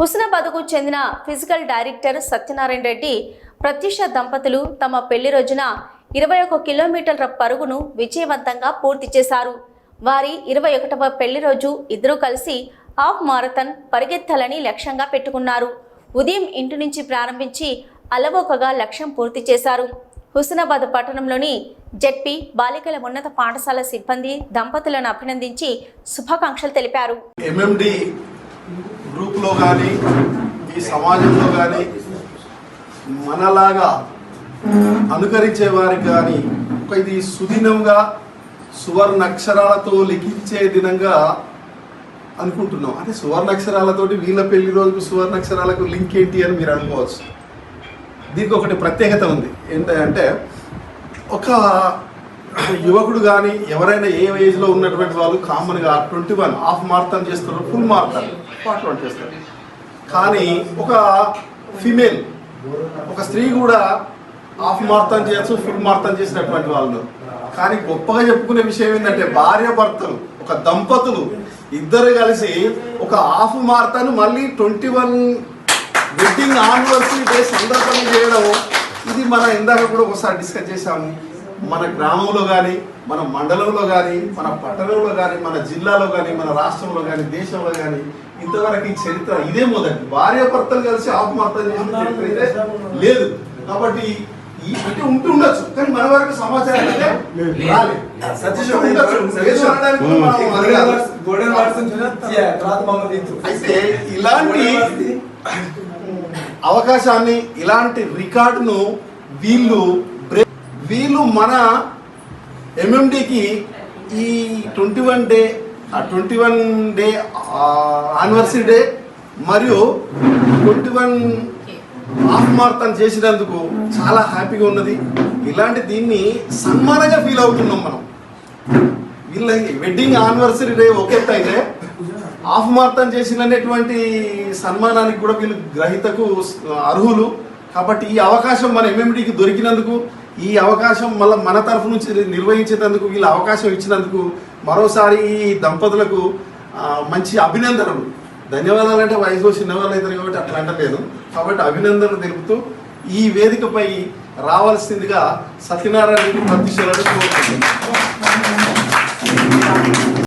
హుస్నాబాద్కు చెందిన physical director Satyanarayana Reddy Pratyusha దంపతులు తమ పెళ్ళి రోజున ఇరవై ఒక కిలోమీటర్ల పరుగును విజయవంతంగా పూర్తి చేశారు. వారి ఇరవై ఒకటవ పెళ్ళి రోజు ఇద్దరూ కలిసి హాఫ్ మారథాన్ పరిగెత్తాలని లక్ష్యంగా పెట్టుకున్నారు. ఉదయం ఇంటి నుంచి ప్రారంభించి అలవోకగా లక్ష్యం పూర్తి చేశారు. హుస్నాబాద్ పట్టణంలోని జెడ్పీ బాలికల ఉన్నత పాఠశాల సిబ్బంది దంపతులను అభినందించి శుభాకాంక్షలు తెలిపారు. గ్రూప్లో కానీ ఈ సమాజంలో కానీ మనలాగా అనుకరించే వారికి కానీ ఒక ఇది సుదినంగా సువర్ణ అక్షరాలతో లిఖించే దినంగా అనుకుంటున్నాం. అంటే సువర్ణ అక్షరాలతోటి వీళ్ళ పెళ్ళి రోజుకు సువర్ణ అక్షరాలకు లింక్ ఏంటి అని మీరు అనుకోవచ్చు. దీనికి ఒకటి ప్రత్యేకత ఉంది. ఏంటంటే ఒక యువకుడు కానీ ఎవరైనా ఏ ఏజ్లో ఉన్నటువంటి వాళ్ళు కామన్గా ట్వంటీ వన్ హాఫ్ మారథాన్ చేస్తారు ఫుల్ మారథాన్ పార్ట్ వన్ చేస్తారు. కానీ ఒక ఫిమేల్ ఒక స్త్రీ కూడా హాఫ్ మారథాన్ చేయొచ్చు ఫుల్ మారథాన్ చేసినటువంటి వాళ్ళు. కానీ గొప్పగా చెప్పుకునే విషయం ఏంటంటే భార్య భర్తలు ఒక దంపతులు ఇద్దరు కలిసి ఒక హాఫ్ మారథాన్ మళ్ళీ twenty one wedding anniversary day సందర్భంగా చేయడం ఇది మనం ఇందాక కూడా ఒకసారి డిస్కస్ చేశాము. మన గ్రామంలో కానీ మన మండలంలో కానీ మన పట్టణంలో కానీ మన జిల్లాలో కానీ మన రాష్ట్రంలో కానీ దేశంలో కానీ ఇంతవరకు ఈ చరిత్ర ఇదే మొదటి. భార్య భర్తలు కలిసి ఆత్మహత్య చేసిన చరిత్ర అయితే లేదు. కాబట్టి ఈ అంటే ఉంటూ ఉండొచ్చు కానీ మన వరకు సమాచారం అయితే రాలేదు. అయితే ఇలాంటి అవకాశాన్ని ఇలాంటి రికార్డును వీళ్ళు వీళ్ళు మన ఎంఎండికి ఈ ట్వంటీ వన్ డే ఆ twenty one day anniversary day మరియు ట్వంటీ వన్ హాఫ్ మారథాన్ చేసినందుకు చాలా హ్యాపీగా ఉన్నది. ఇలాంటి దీన్ని సన్మానంగా ఫీల్ అవుతున్నాం మనం. వీళ్ళ వెడ్డింగ్ యానివర్సరీ డే ఒక ఎత్తు అయితే హాఫ్ మారథాన్ చేసినటువంటి సన్మానానికి కూడా వీళ్ళు గ్రహీతకు అర్హులు. కాబట్టి ఈ అవకాశం మన ఎంఎండికి దొరికినందుకు ఈ అవకాశం మళ్ళీ మన తరఫు నుంచి నిర్వహించేటందుకు వీళ్ళు అవకాశం ఇచ్చినందుకు మరోసారి ఈ దంపతులకు మంచి అభినందనలు. ధన్యవాదాలు అంటే వయసులో చిన్నవాళ్ళు అవుతారు కాబట్టి అట్లా అంటలేదు కాబట్టి అభినందనలు తెలుపుతూ ఈ వేదికపై రావాల్సిందిగా సత్యనారాయణ ప్రతిష్టలను కోరుతున్నాను